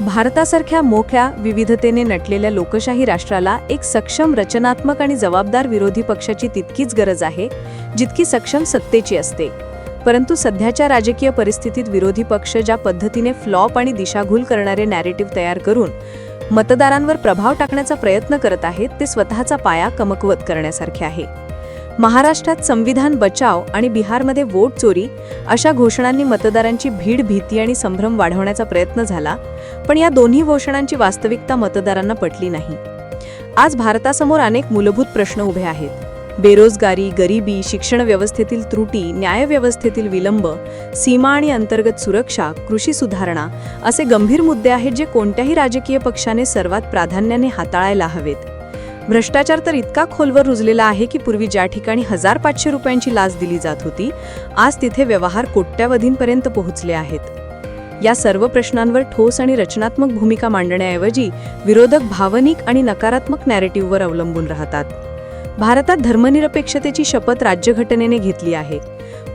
भारतासारख्या मोठ्या विविधतेने नटलेल्या लोकशाही राष्ट्राला एक सक्षम रचनात्मक आणि जबाबदार विरोधी पक्षाची तितकीच गरज आहे जितकी सक्षम सत्तेची असते. परंतु सध्याच्या राजकीय परिस्थितीत विरोधी पक्ष ज्या पद्धतीने फ्लॉप आणि दिशाभूल करणारे नॅरेटिव्ह तयार करून मतदारांवर प्रभाव टाकण्याचा प्रयत्न करत आहेत ते स्वतःचा पाया कमकुवत करण्यासारखे आहे. महाराष्ट्रात संविधान बचाव आणि बिहारमध्ये वोट चोरी अशा घोषणांनी मतदारांची भीड भीती आणि संभ्रम वाढवण्याचा प्रयत्न झाला पण या दोन्ही घोषणांची वास्तविकता मतदारांना पटली नाही. आज भारतासमोर अनेक मूलभूत प्रश्न उभे आहेत. बेरोजगारी गरिबी शिक्षण व्यवस्थेतील त्रुटी न्यायव्यवस्थेतील विलंब सीमा आणि अंतर्गत सुरक्षा कृषी सुधारणा असे गंभीर मुद्दे आहेत जे कोणत्याही राजकीय पक्षाने सर्वात प्राधान्याने हाताळायला हवेत. भ्रष्टाचार तर इतका खोलवर रुजलेला आहे की पूर्वी ज्या ठिकाणी हजार पाचशे रुपयांची लाच दिली जात होती आज तिथे व्यवहार कोट्यावधींपर्यंत पोहोचले आहेत. या सर्व प्रश्नांवर ठोस आणि रचनात्मक भूमिका मांडण्याऐवजी विरोधक भावनिक आणि नकारात्मक नॅरेटिव्हवर अवलंबून राहतात. भारतात धर्मनिरपेक्षतेची शपथ राज्यघटनेने घेतली आहे.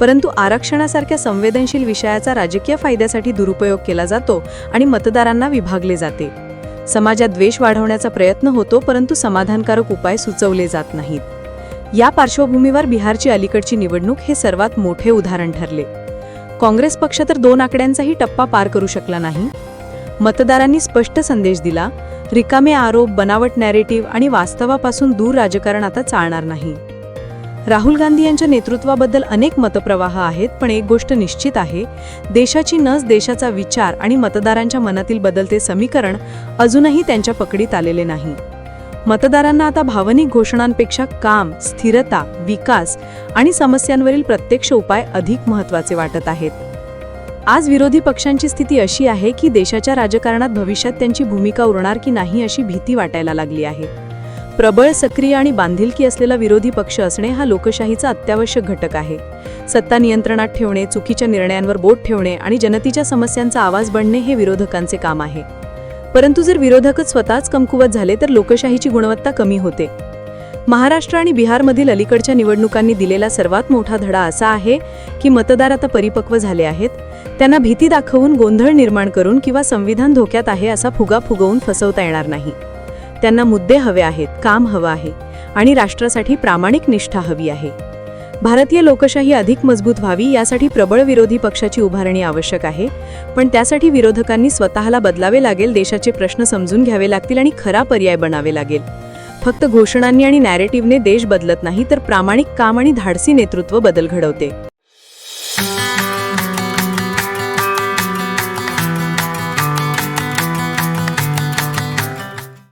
परंतु आरक्षणासारख्या संवेदनशील विषयाचा राजकीय फायद्यासाठी दुरुपयोग केला जातो आणि मतदारांना विभागले जाते. समाजात द्वेष वाढवण्याचा प्रयत्न होतो परंतु समाधानकारक उपाय सुचवले जात नाहीत. या पार्श्वभूमीवर बिहारची अलीकडची निवडणूक हे सर्वात मोठे उदाहरण ठरले. काँग्रेस पक्ष तर दोन आकड्यांचाही टप्पा पार करू शकला नाही. मतदारांनी स्पष्ट संदेश दिला रिकामे आरोप बनावट नॅरेटिव्ह आणि वास्तवापासून दूर राजकारण आता चालणार नाही. राहुल गांधी यांच्या नेतृत्वाबद्दल अनेक मतप्रवाह आहेत पण एक गोष्ट निश्चित आहे देशाची नस देशाचा विचार आणि मतदारांच्या मनातील बदलते समीकरण अजूनही त्यांच्या पकडीत आलेले नाही. मतदारांना आता भावनिक घोषणांपेक्षा काम स्थिरता विकास आणि समस्यांवरील प्रत्यक्ष उपाय अधिक महत्त्वाचे वाटत आहेत. आज विरोधी पक्षांची स्थिती अशी आहे की देशाच्या राजकारणात भविष्यात त्यांची भूमिका उरणार की नाही अशी भीती वाटायला लागली आहे. प्रबळ सक्रिय आणि बांधिलकी असलेला विरोधी पक्ष असणे हा लोकशाहीचा अत्यावश्यक घटक आहे. सत्ता नियंत्रणात ठेवणे चुकीच्या निर्णयांवर बोट ठेवणे आणि जनतेच्या समस्यांचा आवाज बनणे हे विरोधकांचे काम आहे. परंतु जर विरोधकच स्वतःच कमकुवत झाले तर लोकशाहीची गुणवत्ता कमी होते. महाराष्ट्र आणि बिहारमधील अलीकडच्या निवडणुकांनी दिलेला सर्वात मोठा धडा असा आहे की मतदार आता परिपक्व झाले आहेत. त्यांना भीती दाखवून गोंधळ निर्माण करून किंवा संविधान धोक्यात आहे असा फुगा फुगवून फसवता येणार नाही. त्यांना मुद्दे हवे आहेत काम हवं आहे आणि राष्ट्रासाठी प्रामाणिक निष्ठा हवी आहे. भारतीय लोकशाही अधिक मजबूत व्हावी यासाठी प्रबळ विरोधी पक्षाची उभारणी आवश्यक आहे पण त्यासाठी विरोधकांनी स्वतःला बदलावे लागेल देशाचे प्रश्न समजून घ्यावे लागतील आणि खरा पर्याय बनावे लागेल. फक्त घोषणांनी आणि नॅरेटिव्हने देश बदलत नाही तर प्रामाणिक काम आणि धाडसी नेतृत्व बदल घडवते.